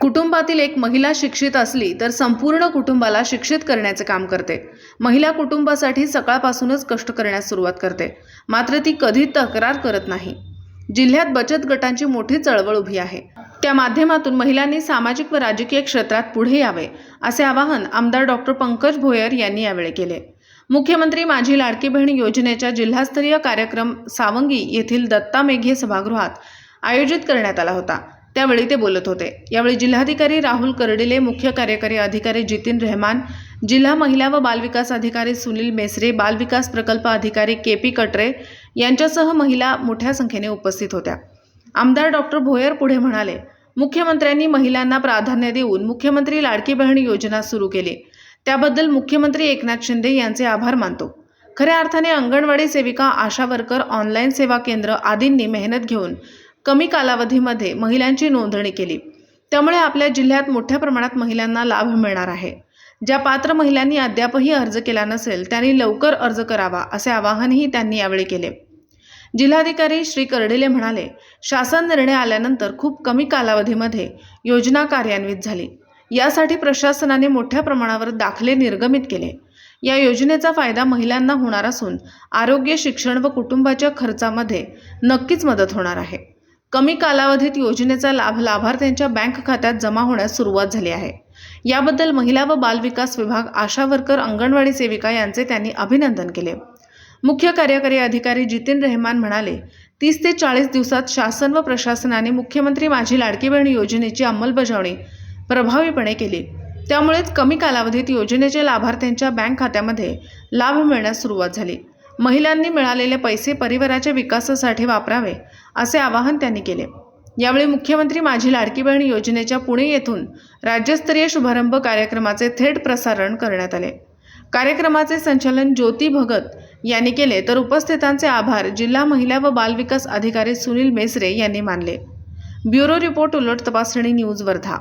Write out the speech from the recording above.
कुटुंबातील एक महिला शिक्षित असली तर संपूर्ण कुटुंबाला शिक्षित करण्याचे काम करते. महिला कुटुंबासाठी सकाळपासूनच कष्ट करण्यास सुरुवात करते. मात्र ती कधी तक्रार करत नाही. जिल्ह्यात बचत गटांची मोठी चळवळ उभी आहे. त्या माध्यमातून महिलांनी सामाजिक व राजकीय क्षेत्रात पुढे यावे असे आवाहन आमदार डॉक्टर पंकज भोयर यांनी यावेळी केले. मुख्यमंत्री माझी लाडकी बहीण योजनेच्या जिल्हास्तरीय कार्यक्रम सावंगी येथील दत्ता मेघे सभागृहात आयोजित करण्यात आला होता. त्यावेळी ते बोलत होते. यावेळी जिल्हाधिकारी राहुल कर्डिले मुख्य कार्यकारी अधिकारी जितीन रहमान जिल्हा महिला व बालविकास अधिकारी सुनील मेसरे बालविकास प्रकल्प अधिकारी के पी कटरे यांच्यासह महिला मोठ्या संख्येने उपस्थित होत्या. आमदार डॉक्टर भोयर पुढे म्हणाले मुख्यमंत्र्यांनी महिलांना प्राधान्य देऊन मुख्यमंत्री लाडकी बहीण योजना सुरू केली. त्याबद्दल मुख्यमंत्री एकनाथ शिंदे यांचे आभार मानतो. खऱ्या अर्थाने अंगणवाडी सेविका आशा वर्कर ऑनलाईन सेवा केंद्र आदींनी मेहनत घेऊन कमी कालावधीमध्ये महिलांची नोंदणी केली. त्यामुळे आपल्या जिल्ह्यात मोठ्या प्रमाणात महिलांना लाभ मिळणार आहे. ज्या पात्र महिलांनी अद्यापही अर्ज केला नसेल त्यांनी लवकर अर्ज करावा असे आवाहनही त्यांनी यावेळी केले. जिल्हाधिकारी श्री कर्डिले म्हणाले शासन निर्णय आल्यानंतर खूप कमी कालावधीमध्ये योजना कार्यान्वित झाली. यासाठी प्रशासनाने मोठ्या प्रमाणावर दाखले निर्गमित केले. या योजनेचा फायदा महिलांना होणार असून आरोग्य शिक्षण व कुटुंबाच्या खर्चामध्ये नक्कीच मदत होणार आहे. कमी कालावधीत योजनेचा लाभ लाभार्थ्यांच्या बँक खात्यात जमा होण्यास सुरुवात झाली आहे. याबद्दल महिला व बालविकास विभाग आशा वर्कर अंगणवाडी सेविका यांचे त्यांनी अभिनंदन केले. मुख्य कार्यकारी अधिकारी जितीन रहमान म्हणाले तीस ते चाळीस दिवसात शासन व प्रशासनाने मुख्यमंत्री माझी लाडकी बहीण योजनेची अंमलबजावणी प्रभावीपणे केली. त्यामुळेच कमी कालावधीत योजनेचे लाभार्थ्यांच्या बँक खात्यामध्ये लाभ मिळण्यास सुरुवात झाली. महिलांनी मिळालेले पैसे परिवाराच्या विकासासाठी वापरावे असे आवाहन त्यांनी केले. यावेळी मुख्यमंत्री माझी लाडकी बहीण योजनेच्या पुणे येथून राज्यस्तरीय शुभारंभ कार्यक्रमाचे थेट प्रसारण करण्यात आले. कार्यक्रमाचे संचालन ज्योती भगत यांनी केले तर उपस्थितांचे आभार जिल्हा महिला व बालविकास अधिकारी सुनील मेसरे यांनी मानले. ब्युरो रिपोर्ट उलट तपासणी न्यूज वर्धा